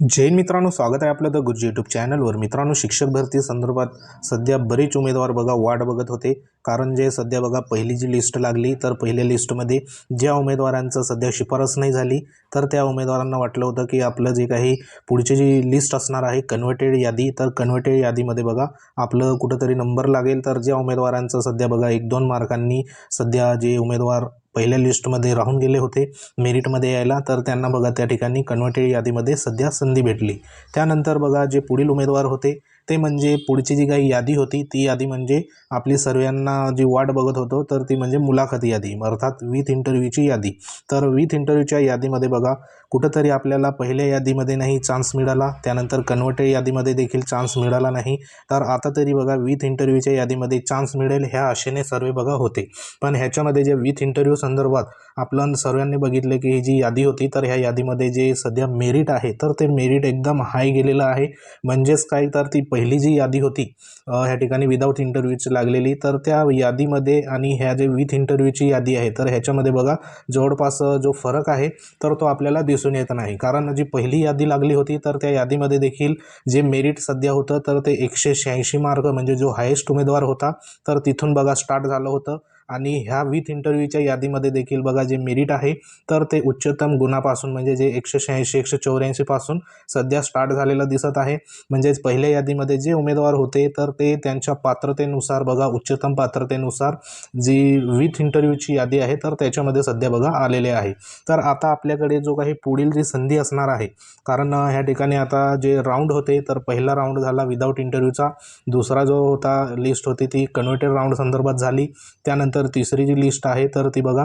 जैन मित्रांनो स्वागत आहे आपलं द गुरुजी यूट्यूब चॅनलवर मित्रांनो शिक्षक भरती संदर्भात सध्या बरेच उमेदवार बघा वाट बघत होते. कारण जे सध्या बघा पहिली जी लिस्ट लागली तर पहिल्या लिस्टमध्ये ज्या उमेदवारांचं सध्या शिफारस नाही झाली तर त्या उमेदवारांना वाटलं होतं की आपलं जे काही पुढची जी लिस्ट असणार आहे कन्व्हर्टेड यादी तर कन्व्हर्टेड यादीमध्ये बघा आपलं कुठंतरी नंबर लागेल. तर ज्या उमेदवारांचं सध्या बघा एक दोन मार्कांनी सध्या जे उमेदवार पहिल्या लिस्टमध्ये राहून गेले होते. मेरिटमध्ये यायला तर त्यांना बघा त्या ठिकाणी कन्व्हर्टेड यादीमध्ये सध्या संधी भेटली. त्यानंतर बघा जे पुढील उमेदवार होते ते म्हणजे पुढची जी काही यादी होती ती यादी म्हणजे आपली सर्वांना जी वाट बघत होतो तर ती म्हणजे मुलाखत यादी अर्थात विथ इंटरव्ह्यूची यादी. तर विथ इंटरव्ह्यूच्या यादीमध्ये बघा कुठंतरी आपल्याला पहिल्या यादीमध्ये नाही चान्स मिळाला. त्यानंतर कन्वर्टेड यादीमध्ये देखील चान्स मिळाला नाही. तर आता तरी बघा विथ इंटरव्ह्यूच्या यादीमध्ये चान्स मिळेल ह्या आशेने सर्वे बघा होते. पण ह्याच्यामध्ये जे विथ इंटरव्ह्यू संदर्भात आपण सर्वांनी बघितलं की ही जी यादी होती तर ह्या यादीमध्ये जे सध्या मेरिट आहे तर ते मेरिट एकदम हाय गेलेलं आहे. म्हणजेच काय? तर ती पहिली जी यादी होती ह्या ठिकाणी विदाऊट इंटरव्ह्यूची लागलेली तर त्या यादीमध्ये आणि ह्या जे विथ इंटरव्ह्यूची यादी आहे तर ह्याच्यामध्ये बघा जवळपास जो फरक आहे तर तो आपल्याला दिसून येत नाही. कारण जी पहिली यादी लागली होती तर त्या यादीमध्ये देखील जे मेरिट सध्या होतं तर ते एकशे शहाऐंशी मार्क म्हणजे जो हायेस्ट उमेदवार होता तर तिथून बघा स्टार्ट झालं होतं. आणि ह्या विथ इंटरव्ह्यूच्या यादीमध्ये देखील बघा जे मेरिट आहे तर ते उच्चतम गुणापासून म्हणजे जे एकशे शहाऐंशी एकशे चौऱ्याऐंशीपासून सध्या स्टार्ट झालेलं दिसत आहे. म्हणजेच पहिल्या यादीमध्ये जे उमेदवार होते तर ते त्यांच्या पात्रतेनुसार बघा उच्चतम पात्रतेनुसार जी विथ इंटरव्ह्यूची यादी आहे तर त्याच्यामध्ये सध्या बघा आलेले आहे. तर आता आपल्याकडे जो काही पुढील जी संधी असणार आहे कारण ह्या ठिकाणी आता जे राऊंड होते तर पहिला राऊंड झाला विदाऊट इंटरव्ह्यूचा दुसरा जो होता लिस्ट होती ती कन्व्हर्टेड राऊंड संदर्भात झाली. त्यानंतर तर तिसरी जी लिस्ट आहे तर ती बघा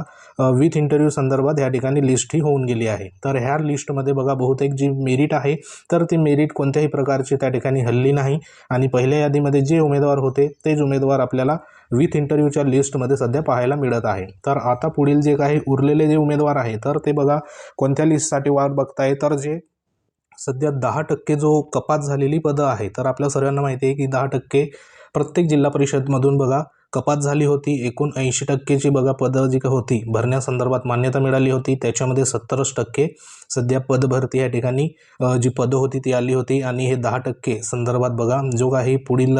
विथ इंटरव्ह्यू संदर्भात ह्या ठिकाणी लिस्ट ही होऊन गेली आहे. तर ह्या लिस्टमध्ये बघा बहुतेक जी मेरिट आहे तर ती मेरिट कोणत्याही प्रकारची त्या ठिकाणी हल्ली नाही. आणि पहिल्या यादीमध्ये जे उमेदवार होते तेच उमेदवार आपल्याला विथ इंटरव्ह्यूच्या लिस्टमध्ये सध्या पाहायला मिळत आहे. तर आता पुढील जे काही उरलेले जे उमेदवार आहे तर ते बघा कोणत्या लिस्टसाठी वाट बघताय? तर जे सध्या दहा टक्के जो कपात झालेली पदं आहे तर आपल्या सर्वांना माहिती आहे की दहा टक्के प्रत्येक जिल्हा परिषदमधून बघा कपात झाली होती. एकूण ऐंशी टक्केची बघा पदं जी होती भरण्यासंदर्भात मान्यता मिळाली होती. त्याच्यामध्ये सत्तरच टक्के सध्या पदभरती या ठिकाणी जी पदं होती ती आली होती. आणि हे दहा टक्के संदर्भात बघा जो काही पुढील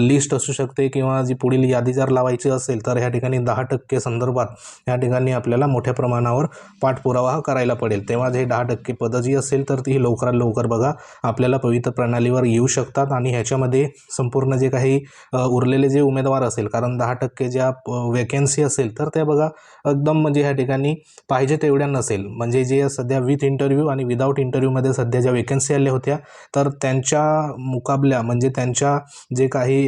लिस्ट असू शकते किंवा जी पुढील यादी जर लावायची असेल तर ह्या ठिकाणी दहा टक्के संदर्भात या ठिकाणी आपल्याला मोठ्या प्रमाणावर पाठपुरावा करायला पडेल. तेव्हा जे दहा टक्के पदं जी असेल तर ती लवकरात लवकर बघा आपल्याला पवित्र प्रणालीवर येऊ शकतात. आणि ह्याच्यामध्ये संपूर्ण जे काही उरलेले जे उमेदवार असेल कारण दहा टक्के ज्या वेकेन्सी असेल तर त्या बघा एकदम म्हणजे ह्या ठिकाणी पाहिजे तेवढ्या नसेल. म्हणजे जे सध्या विथ इंटरव्ह्यू आणि विदाऊट इंटरव्ह्यूमध्ये सध्या ज्या वेकन्सी आल्या होत्या तर त्यांच्या मुकाबल्या म्हणजे त्यांच्या जे काही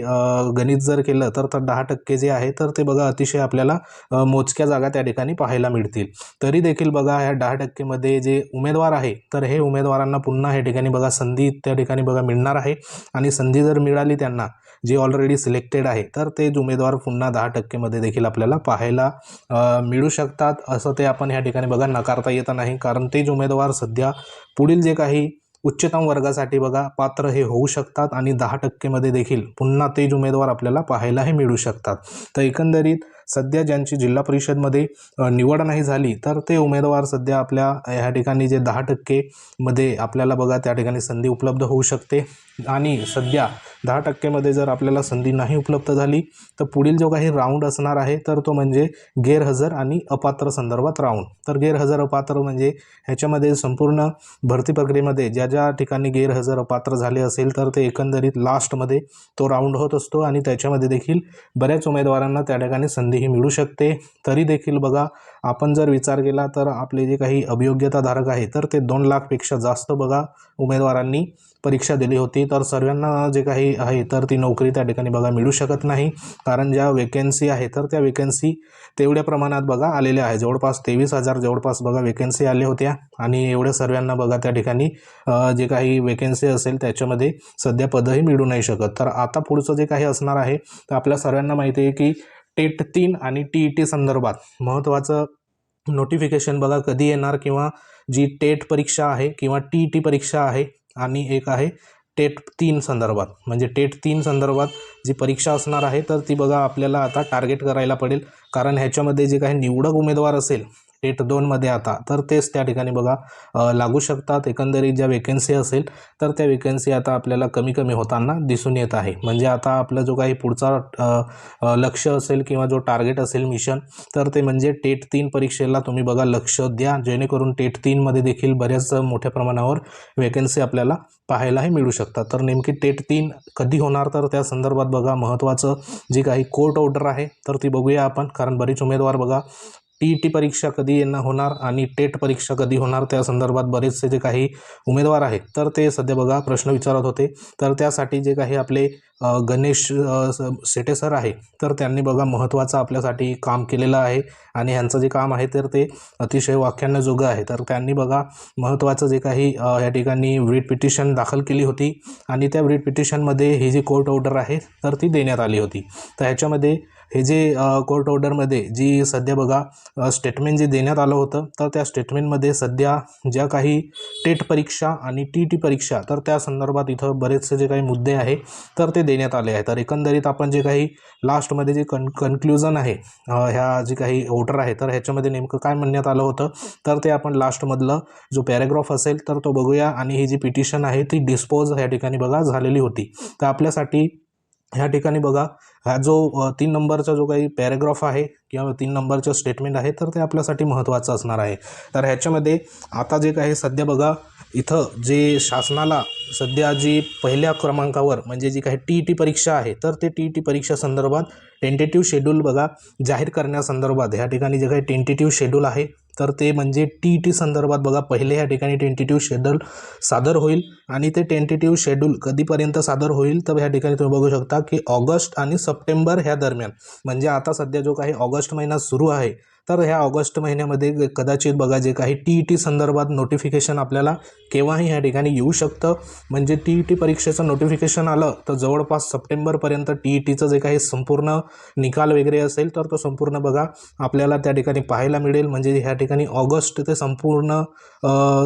गणित जर केलं तर तर दहा टक्के जे आहे तर ते बघा अतिशय आपल्याला मोजक्या जागा त्या ठिकाणी पाहायला मिळतील. तरी देखील बघा ह्या दहा टक्केमध्ये जे उमेदवार आहे तर हे उमेदवारांना पुन्हा ह्या ठिकाणी बघा संधी त्या ठिकाणी बघा मिळणार आहे. आणि संधी जर मिळाली त्यांना जे ऑलरेडी सिलेक्टेड आहे तर ते उमेदवार पुन्हा दहा टक्केमध्ये देखील आपल्याला पाहायला मिळू शकतात. असं ते आपण ह्या ठिकाणी बघा नकारता येत नाही. कारण तेच उमेदवार सध्या पुढील जे काही उच्चतम वर्गासाठी बघा पात्र हे होऊ शकतात आणि दहा टक्केमध्ये देखील पुन्हा तेच उमेदवार आपल्याला पाहायलाही मिळू शकतात. तर एकंदरीत सध्या ज्यांची जिल्हा परिषदमध्ये निवड नाही झाली तर ते उमेदवार सध्या आपल्या ह्या ठिकाणी जे दहा टक्केमध्ये आपल्याला बघा त्या ठिकाणी संधी उपलब्ध होऊ शकते. आणि सध्या दहा टक्केमध्ये जर आपल्याला संधी नाही उपलब्ध झाली तर पुढील जो काही राऊंड असणार आहे तर तो म्हणजे गैरहजर आणि अपात्र संदर्भात राऊंड. तर गैरहजर अपात्र म्हणजे ह्याच्यामध्ये संपूर्ण भरती प्रक्रियेमध्ये ज्या ज्या ठिकाणी गैरहजर अपात्र झाले असेल तर ते एकंदरीत लास्टमध्ये तो राऊंड होत असतो. आणि त्याच्यामध्ये देखील बऱ्याच उमेदवारांना त्या ठिकाणी संधी संधीही मिळू शकते. तरी देखील बघा आपण जर विचार केला तर आपले जे काही अभियोग्यताधारक आहे तर ते दोन लाखपेक्षा जास्त बघा उमेदवारांनी परीक्षा दिली होती. तर सर्वांना जे काही आहे तर ती नोकरी त्या ठिकाणी बघा मिळू शकत नाही. कारण ज्या वेकेन्सी आहे तर त्या वेकेन्सी तेवढ्या प्रमाणात बघा आलेल्या आहे. जवळपास तेवीस हजार जवळपास बघा वेकेन्सी आल्या होत्या. आणि एवढ्या सर्वांना बघा त्या ठिकाणी जे काही वेकेन्सी असेल त्याच्यामध्ये सध्या पदही मिळू नाही शकत. तर आता पुढचं जे काही असणार आहे तर आपल्या सर्वांना माहिती आहे की टेट तीन आणि टी ई टी संदर्भात. महत्त्वाचं नोटिफिकेशन बघा कधी येणार किंवा जी टेट परीक्षा आहे किंवा टी ई टी परीक्षा आहे आणि एक आहे टेट तीन संदर्भात. म्हणजे टेट तीन संदर्भात जी परीक्षा असणार आहे तर ती बघा आपल्याला आता टार्गेट करायला पडेल. कारण ह्याच्यामध्ये जे काही निवडक उमेदवार असेल टेट दोनमध्ये आता तर तेच त्या ठिकाणी बघा लागू शकतात. एकंदरीत ज्या वेकन्सी असेल तर त्या वेकन्सी आता आपल्याला कमी कमी होताना दिसून येत आहे. म्हणजे आता आपला जो काही पुढचा लक्ष असेल किंवा जो टार्गेट असेल मिशन तर ते म्हणजे टेट तीन परीक्षेला तुम्ही बघा लक्ष द्या. जेणेकरून टेट तीनमध्ये देखील बऱ्याच मोठ्या प्रमाणावर वेकन्सी आपल्याला पाहायलाही मिळू शकतात. तर नेमकी टेट तीन कधी होणार? तर त्या संदर्भात बघा महत्त्वाचं जी काही कोर्ट ऑर्डर आहे तर ती बघूया आपण. कारण बरीच उमेदवार बघा टी ई टी परीक्षा कधी येणं होणार आणि टेट परीक्षा कधी होणार त्या संदर्भात बरेचसे जे काही उमेदवार आहेत तर ते सध्या बघा प्रश्न विचारत होते. तर त्यासाठी जे काही आपले गणेश सेटे सर आहे तर त्यांनी बघा महत्त्वाचं आपल्यासाठी काम केलेलं आहे आणि ह्यांचं जे काम आहे तर ते अतिशय वाख्यान्यजोगं आहे. तर त्यांनी बघा महत्त्वाचं जे काही या ठिकाणी व्रीट पिटिशन दाखल केली होती आणि त्या व्रीट पिटिशनमध्ये ही जी कोर्ट ऑर्डर आहे तर ती देण्यात आली होती. तर ह्याच्यामध्ये हे जे कोर्ट ऑर्डरमध्ये जी सध्या बघा स्टेटमेंट जे देण्यात आलं होतं तर त्या स्टेटमेंटमध्ये सध्या ज्या काही टेट परीक्षा आणि टी टी परीक्षा तर त्या संदर्भात इथं बरेचसे जे काही मुद्दे आहे तर ते देण्यात आले आहे तर एकंदरीत आपण जे काही लास्टमध्ये जे कन कन्क्ल्युजन आहे ह्या जे काही ऑर्डर आहे तर ह्याच्यामध्ये नेमकं काय म्हणण्यात आलं होतं तर ते आपण लास्टमधलं जो पॅरेग्राफ असेल तर तो बघूया. आणि ही जी पिटिशन आहे ती डिस्पोज ह्या ठिकाणी बघा झालेली होती. तर आपल्यासाठी ह्या ठिकाणी बघा हा जो तीन नंबरचा जो काही पॅरेग्राफ आहे किंवा तीन नंबरचं स्टेटमेंट आहे तर ते आपल्यासाठी महत्त्वाचं असणार आहे. तर ह्याच्यामध्ये आता जे काही सध्या बघा इथं जे शासनाला सध्या जी पहिल्या क्रमांकावर म्हणजे जी काही टी ई टी परीक्षा आहे तर ते टी ई टी परीक्षा संदर्भात टेंटेटिव्ह शेड्यूल बघा जाहीर करण्यासंदर्भात ह्या ठिकाणी जे काही टेंटेटिव्ह शेड्यूल आहे तर ते म्हणजे टी टी संदर्भात बघा पहिले ह्या ठिकाणी टेंटेटिव्ह शेड्यूल सादर होईल आणि ते टेंटेटिव्ह शेड्यूल कधीपर्यंत सादर होईल तर ह्या ठिकाणी तुम्ही बघू शकता की ऑगस्ट आणि सप्टेंबर ह्या दरम्यान. म्हणजे आता सध्या जो काही ऑगस्ट महिना सुरू आहे तर ह्या ऑगस्ट महिन्यामध्ये कदाचित बघा जे काही टी ई टी संदर्भात नोटिफिकेशन आपल्याला केव्हाही ह्या ठिकाणी येऊ शकतं. म्हणजे टी ई टी परीक्षेचं नोटिफिकेशन आलं तर जवळपास सप्टेंबरपर्यंत टी ई टीचं जे काही संपूर्ण निकाल वगैरे असेल तर तो संपूर्ण बघा आपल्याला त्या ठिकाणी पाहायला मिळेल. म्हणजे ह्या ठिकाणी ऑगस्ट ते संपूर्ण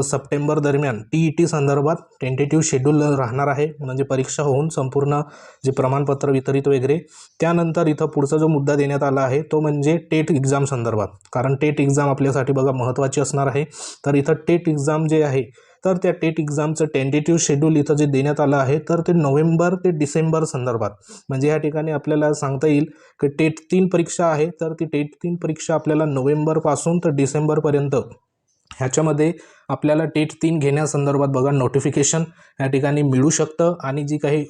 सप्टेंबर दरम्यान टी ई टी संदर्भात टेंटेटिव्ह शेड्यूल राहणार आहे. म्हणजे परीक्षा होऊन संपूर्ण जे प्रमाणपत्र वितरित वगैरे त्यानंतर इथं पुढचा जो मुद्दा देण्यात आला आहे तो म्हणजे टेट एक्झाम संदर्भात. कारण टेट एक्झाम आपल्यासाठी बघा महत्त्वाची असणार आहे. तर इथं टेट एक्झाम जे आहे तर त्या टेट एक्झामचं टेंटेटिव्ह शेड्यूल इथं जे देण्यात आलं आहे तर ते नोव्हेंबर ते डिसेंबर संदर्भात. म्हणजे या ठिकाणी आपल्याला सांगता येईल की टेट तीन परीक्षा आहे तर ती टेट तीन परीक्षा आपल्याला नोव्हेंबरपासून तर डिसेंबरपर्यंत ह्याच्यामध्ये आपल्याला टेट तीन घेण्यासंदर्भात बघा नोटिफिकेशन या ठिकाणी मिळू शकतं आणि जी काही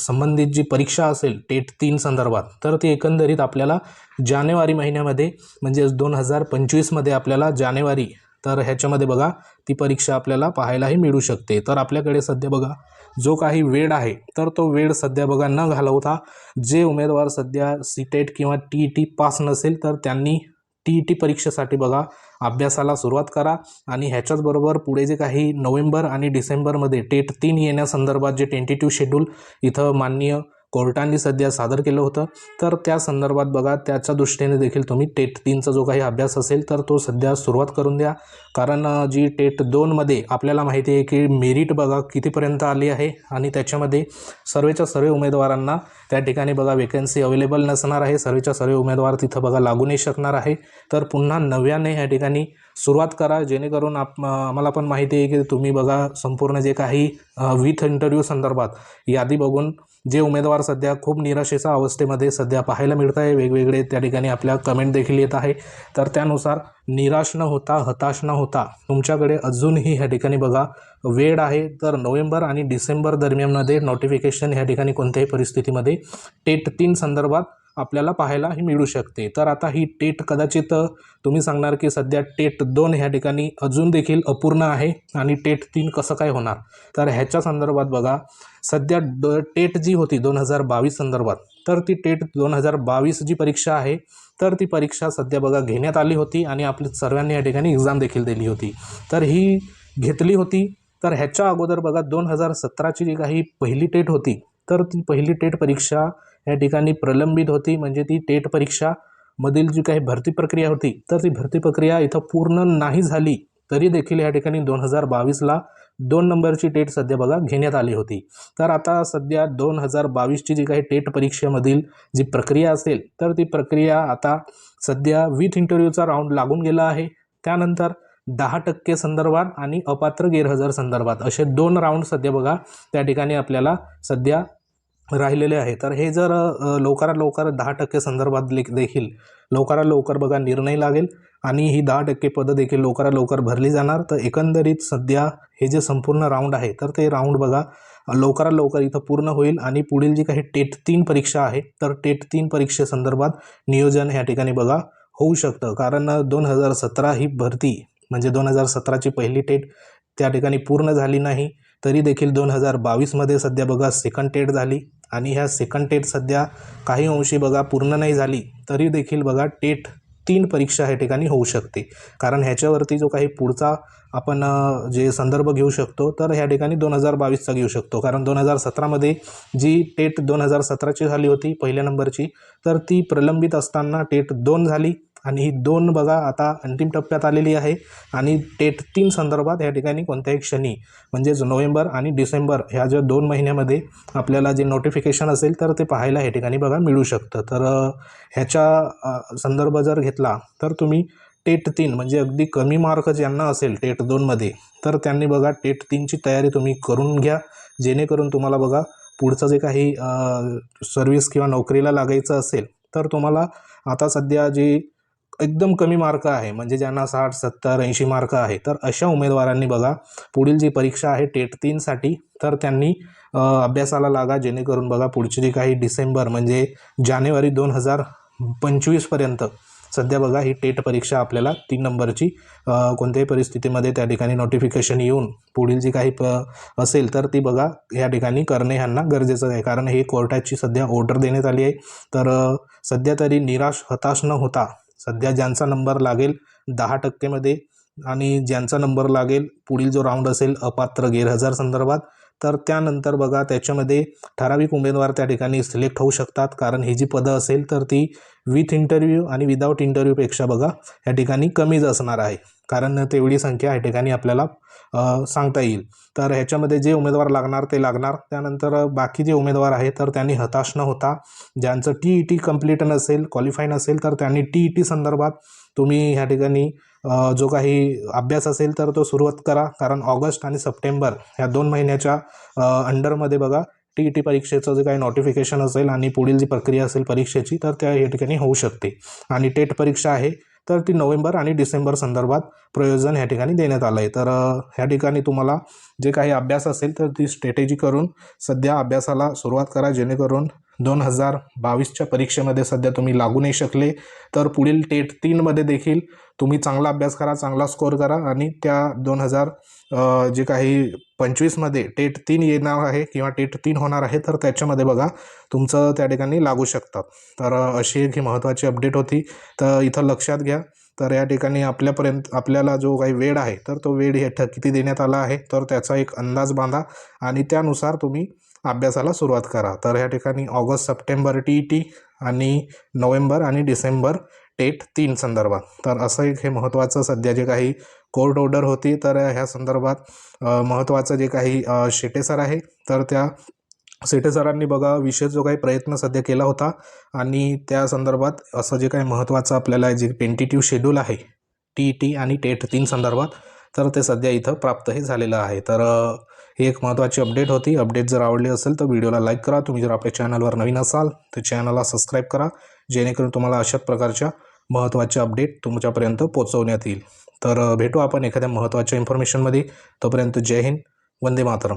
संबंधित जी परीक्षा असेल टेट तीन संदर्भात तर ती एकंदरीत आपल्याला जानेवारी महिन्यामध्ये म्हणजेच दोन हजार पंचवीसमध्ये आपल्याला जानेवारी तर ह्याच्यामध्ये बघा ती परीक्षा आपल्याला पाहायलाही मिळू शकते. तर आपल्याकडे सध्या बघा जो काही वेळ आहे तर तो वेळ सध्या बघा न घालवता जे उमेदवार सध्या सी टेट किंवा टी ई टी पास नसेल तर त्यांनी टी ई टी परीक्षेसाठी बघा अभ्यासाला सुरुवात करा आणि ह्याच्याचबरोबर पुढे जे काही नोव्हेंबर आणि डिसेंबरमध्ये टेट तीन येण्यासंदर्भात जे टेंटेटिव्ह शेड्यूल इथं माननीय कोर्टांनी सध्या सादर केलं होतं. तर त्या संदर्भात बघा त्याच्या दृष्टीने देखील तुम्ही टेट तीनचा जो काही अभ्यास असेल तर तो सध्या सुरुवात करून द्या. कारण जी टेट दोनमध्ये आपल्याला माहिती आहे की मेरिट बघा कितीपर्यंत आली आहे आणि त्याच्यामध्ये सर्वेच्या सर्व उमेदवारांना त्या ठिकाणी बघा वेकन्सी अवेलेबल नसणार आहे. सर्वेच्या सर्व उमेदवार तिथं बघा लागू नाही शकणार आहे. तर पुन्हा नव्याने ह्या ठिकाणी सुरुवात करा. जेणेकरून आप आम्हाला पण माहिती आहे की तुम्ही बघा संपूर्ण जे काही विथ इंटरव्ह्यू संदर्भात यादी बघून जे उमेदवार सध्या खूप निराशेच्या अवस्थेमध्ये सध्या पाहायला मिळत आहे वेगवेगळे त्या ठिकाणी आपल्या कमेंट देखील येत आहे. तर त्यानुसार निराश न होता हताश न होता तुमच्याकडे अजूनही ह्या ठिकाणी बघा वेळ आहे. तर नोव्हेंबर आणि डिसेंबर दरम्यानमध्ये नोटिफिकेशन ह्या ठिकाणी कोणत्याही परिस्थितीमध्ये टेट तीन संदर्भात आपल्याला पाहायलाही मिळू शकते. तर आता ही टेट कदाचित तुम्ही सांगणार की सध्या टेट दोन ह्या ठिकाणी अजून देखील अपूर्ण आहे आणि टेट तीन कसं काय होणार? तर ह्याच्या संदर्भात बघा सध्या ड टेट जी होती दोन हजार बावीस संदर्भात तर ती टेट दोन हजार बावीस जी परीक्षा आहे तर ती परीक्षा सध्या बघा घेण्यात आली होती आणि आपली सर्वांनी या ठिकाणी एक्झाम देखील दिली होती. तर ही घेतली होती. तर ह्याच्या अगोदर बघा दोन हजार सतराची जी काही पहिली टेट होती तर ती पहिली टेट परीक्षा या ठिकाणी प्रलंबित होती. म्हणजे ती टेट परीक्षा मधील जी काही भरती प्रक्रिया होती तर ती भरती प्रक्रिया इथं पूर्ण नाही झाली तरी देखील या ठिकाणी दोन हजार बावीसला दोन नंबरची टेट सध्या बघा घेण्यात आली होती. तर आता सध्या दोन हजार बावीसची जी काही टेट परीक्षेमधील जी प्रक्रिया असेल तर ती प्रक्रिया आता सध्या विथ इंटरव्ह्यूचा राऊंड लागून गेला आहे. त्यानंतर दहा टक्के संदर्भात आणि अपात्र गैरहजर संदर्भात असे दोन राऊंड सध्या बघा त्या ठिकाणी आपल्याला सध्या राहिलेले आहे. तर हे जर लवकरात लवकर दहा टक्के संदर्भात देखील लवकरात लवकर बघा निर्णय लागेल आणि ही दहा टक्के पदं देखील लवकरात लवकर भरली जाणार. तर एकंदरीत सध्या हे जे संपूर्ण राऊंड आहे तर ते राऊंड बघा लवकरात लवकर इथं पूर्ण होईल आणि पुढील जी काही टेट तीन परीक्षा आहे तर टेट तीन परीक्षेसंदर्भात नियोजन ह्या ठिकाणी बघा होऊ शकतं. कारण दोन हजार सतरा ही भरती म्हणजे दोन हजार सतराची पहिली टेट त्या ठिकाणी पूर्ण झाली नाही. तरी देखील दोन हजार बावीसमध्ये सध्या बघा सेकंड टेट झाली. आणि ह्या सेकंड टेट सध्या काही अंशी बघा पूर्ण नाही झाली तरी देखील बघा टेट तीन परीक्षा ह्या ठिकाणी होऊ शकते. कारण ह्याच्यावरती जो काही पुढचा आपण जे संदर्भ घेऊ शकतो तर ह्या ठिकाणी दोन हजार बावीसचा घेऊ शकतो. कारण दोन हजार सतरामध्ये जी टेट दोन हजार सतराची झाली होती पहिल्या नंबरची तर ती प्रलंबित असताना टेट दोन झाली आणि ही दोन बघा आता अंतिम टप्प्यात आलेली आहे. आणि टेट तीन संदर्भात या ठिकाणी कोणत्याही क्षणी म्हणजेच नोव्हेंबर आणि डिसेंबर ह्या ज्या दोन महिन्यामध्ये आपल्याला जे नोटिफिकेशन असेल तर ते पाहायला या ठिकाणी बघा मिळू शकतं. तर ह्याच्या संदर्भ जर घेतला तर तुम्ही टेट तीन म्हणजे अगदी कमी मार्क ज्यांना असेल टेट दोनमध्ये तर त्यांनी बघा टेट तीनची तयारी तुम्ही करून घ्या. जेणेकरून तुम्हाला बघा पुढचं जे काही सर्व्हिस किंवा नोकरीला लागायचं असेल तर तुम्हाला आता सध्या जी एकदम कमी मार्क आहे. म्हणजे ज्यांना साठ सत्तर ऐंशी मार्क आहे तर अशा उमेदवारांनी बघा पुढील जी परीक्षा आहे टेट तीनसाठी तर त्यांनी अभ्यासाला लागा जेणेकरून बघा पुढची जी काही डिसेंबर म्हणजे जानेवारी दोन हजार पंचवीसपर्यंत सध्या बघा ही टेट परीक्षा आपल्याला तीन नंबरची कोणत्याही परिस्थितीमध्ये त्या ठिकाणी नोटिफिकेशन येऊन पुढील जी काही प असेल तर ती बघा या ठिकाणी करणे ह्यांना गरजेचं आहे. कारण हे कोर्टाची सध्या ऑर्डर देण्यात आली आहे. तर सध्या तरी निराश हताश न होता सध्या ज्यांचा नंबर लागेल दहा टक्केमध्ये आणि ज्यांचा नंबर लागेल पुढील जो राऊंड असेल अपात्र गैरहजार संदर्भात तर त्यानंतर बघा त्याच्यामध्ये ठराविक उमेदवार त्या ठिकाणी सिलेक्ट होऊ शकतात. कारण ही जी पदं असेल तर ती विथ इंटरव्ह्यू आणि विदाऊट इंटरव्ह्यूपेक्षा बघा या ठिकाणी कमीच असणार आहे. कारण तेवढी संख्या या ठिकाणी आपल्याला सांगता येईल. तर ह्याच्यामध्ये जे उमेदवार लागणार ते लागणार. त्यानंतर बाकी जे उमेदवार आहेत तर त्यांनी हताश न होता ज्यांचं टी ई टी कंप्लीट नसेल क्वालिफाय नसेल तर त्यांनी टी ई टी संदर्भात तुम्ही ह्या ठिकाणी जो काही अभ्यास असेल तर तो सुरुवात करा. कारण ऑगस्ट आणि सप्टेंबर ह्या दोन महिन्याच्या अंडरमध्ये बघा टी ई टी परीक्षेचं जे काही नोटिफिकेशन असेल आणि पुढील जी प्रक्रिया असेल परीक्षेची तर त्या या ठिकाणी होऊ शकते. आणि टेट परीक्षा आहे तर ती नोव्हेंबर आणि डिसेंबर संदर्भात प्रयोजन ह्या ठिकाणी देण्यात आलं आहे तर ह्या ठिकाणी तुम्हाला जे काही अभ्यास असेल तर ती स्ट्रॅटेजी करून सध्या अभ्यासाला सुरुवात करा जेणेकरून दोन हजार बावीसच्या परीक्षेमध्ये सध्या तुम्ही लागू नाही शकले तर पुढील टेट तीनमध्ये देखील तुम्ही चांगला अभ्यास करा चांगला स्कोअर करा आणि त्या दोन हजार जे काही पंचवीसमध्ये टेट तीन येणार आहे किंवा टेट तीन होणार आहे तर त्याच्यामध्ये बघा तुमचं त्या ठिकाणी लागू शकतं. तर अशी एक ही महत्त्वाची अपडेट होती. तर इथं लक्षात घ्या. तर या ठिकाणी आपल्यापर्यंत आपल्याला जो काही वेळ आहे तर तो वेळ हे किती देण्यात आला आहे तर त्याचा एक अंदाज बांधा आणि त्यानुसार तुम्ही अभ्यासाला सुरुवात करा. तर या ठिकाणी August September T E T आणि नोव्हेंबर आणि डिसेंबर टेट तीन संदर्भात. तर असं एक हे महत्त्वाचं सध्या जे काही कोर्ट ऑर्डर होती तर ह्या संदर्भात महत्त्वाचं जे काही शेटेसर सर आहे तर त्या शेटे सरांनी बघा विशेष जो काही प्रयत्न सध्या केला होता आणि त्या संदर्भात असं जे काही महत्त्वाचं आपल्याला जे टेंटेटिव्ह शेड्यूल आहे टी ई टी आणि टेट तीन संदर्भात तर ते सध्या इथं प्राप्तही झालेलं आहे. तर ही एक महत्त्वाची अपडेट होती. अपडेट जर आवडली असेल तर व्हिडिओला लाईक करा. तुम्ही जर आपल्या चॅनलवर नवीन असाल तर चॅनलला सबस्क्राईब करा. जेणेकरून तुम्हाला अशाच प्रकारच्या महत्त्वाच्या अपडेट तुमच्यापर्यंत पोचवण्यात येईल. तर भेटू आपण एखाद्या महत्त्वाच्या इन्फॉर्मेशनमध्ये तोपर्यंत जय हिंद. वंदे मातरम.